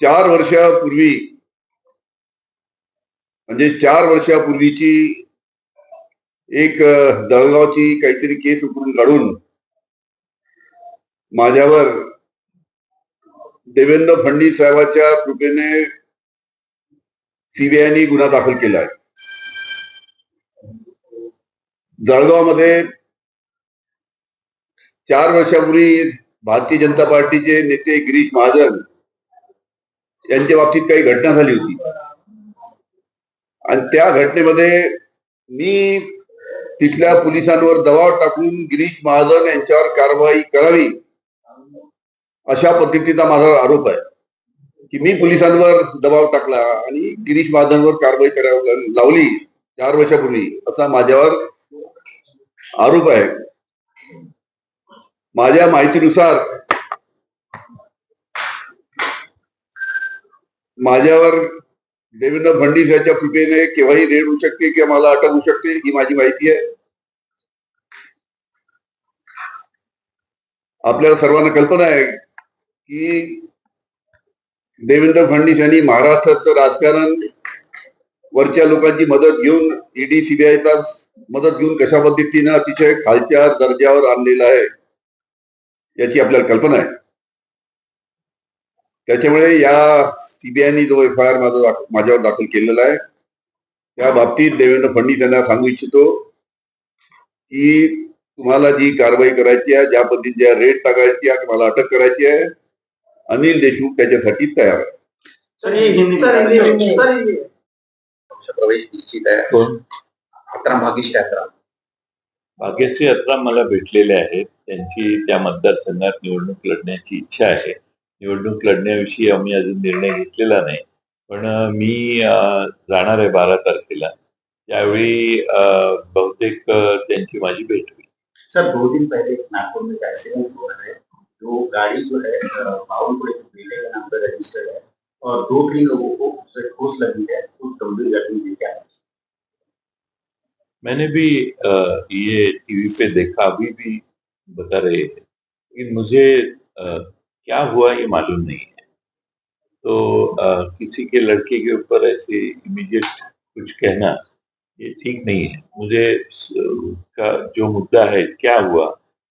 चार वर्षापूर्वी म्हणजे चार वर्षापूर्वीची एक दळगावची काहीतरी केस उकरून काढून माझ्यावर देवेंद्र फडणवीस साहेबांच्या कृपेने सीबीआयने गुन्हा दाखल केला आहे. जळगावमध्ये चार वर्षापूर्वी भारतीय जनता पार्टीचे नेते गिरीश महाजन यांच्या बाबतीत काही घटना झाली होती. आणि त्या घटनेमध्ये मी तिथल्या पोलिसांवर दबाव टाकून गिरीश महाजन यांच्यावर कारवाई करावी अशा पद्धतीचा माझा आरोप आहे. की मी पोलिसांवर दबाव टाकला आणि गिरीश महाजनवर कारवाई करावी लावली चार वर्षापूर्वी असा माझ्यावर आरोप आहे. माझ्या माहितीनुसार माझ्यावर देवेंद्र फडणवीस यांच्या कृपेने केव्हाही रेड होऊ शकते किंवा मला अटक होऊ शकते ही माझी माहिती आहे. आपल्याला सर्वांना कल्पना आहे की देवेंद्र फडणवीस यांनी महाराष्ट्राचं राजकारण वरच्या लोकांची मदत घेऊन ईडी सीबीआयचा मदत घेऊन कशा पद्धतीनं अतिशय खालच्या दर्जावर आणलेलं आहे याची आपल्याला कल्पना आहे. त्याच्यामुळे या सीबीआयने जो एफ आय आर माझा माझ्यावर दाखल केलेला आहे त्या बाबतीत देवेंद्र फडणवीस यांना सांगू इच्छितो की तुम्हाला जी कारवाई करायची आहे ज्या पद्धतीच्या रेट टाकायची आहे मला अटक करायची आहे अनिल देशमुख त्याच्यासाठी तयार आहे. प्रवेश निश्चित आहे. अकरा भागिष्ट अकरा. भाग्यश्री अत्रा मला भेटलेले आहेत. त्यांची त्या मतदारसंघात निवडणूक लढण्याची इच्छा आहे. निवडणूक लढण्याविषयी आम्ही अजून निर्णय घेतलेला नाही. पण मी जाणार आहे बारा तारखेला. त्यावेळी बहुतेक त्यांची माझी भेट होईल. सर दो दिन पहले एक नागपुर में एक एक्सीडेंट हुआ है जो गाड़ी जो है बावनपुर मेले के नाम पर रजिस्टर्ड है और दो तीन लोगों को उससे ठोस लगी है. कुछ गंभीर जख्मी क्या है मैंने भी ये टीवी पे देखा अभी भी बता रहे हैं लेकिन मुझे क्या हुआ ये मालूम नहीं है। तो किसी के लड़के के ऊपर ऐसे इमीडिएट कुछ कहना ये ठीक नहीं है। मुझे का जो मुद्दा है क्या हुआ?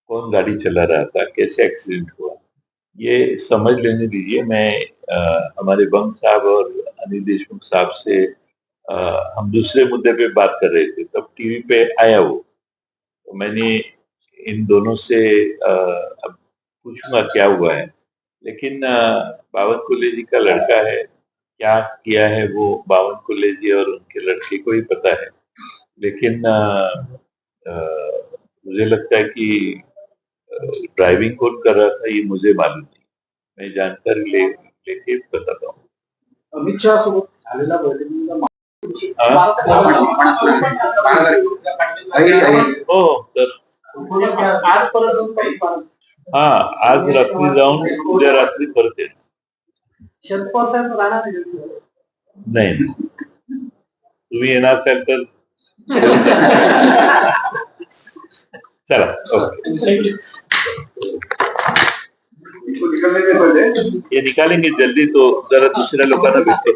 कौन गाड़ी चला रहा था? कैसे एक्सीडेंट हुआ? ये समझ लेने दीजिए। मैं अ, हमारे बंग साहब और अनिल देशमुख साहब से अ, हम दूसरे मुद्दे पे बात कर रहे थे तब टीवी पे आया वो। तो मैंने इन दोनों से अ, अब पूछूँगा क्या हुआ है। लेकिन बावन कोलेजी का लड़का है क्या किया है वो बावन कोलेजी और उनके लड़के को ही पता है। लेकिन अ, अ, मुझे लगता है कि ड्राइविंग कौन कर रहा था ये मुझे मालूम नहीं। मैं जानकारी ले लेके बताता हूँ। अमित शहा हाँ। हाँ, आज रात्री जाऊन उद्या रात्री नाही तुम्ही येणार असाल तर चला ओके। ये निकालेंगे जल्दी तो जरा दुसऱ्या लोकांना भेटतो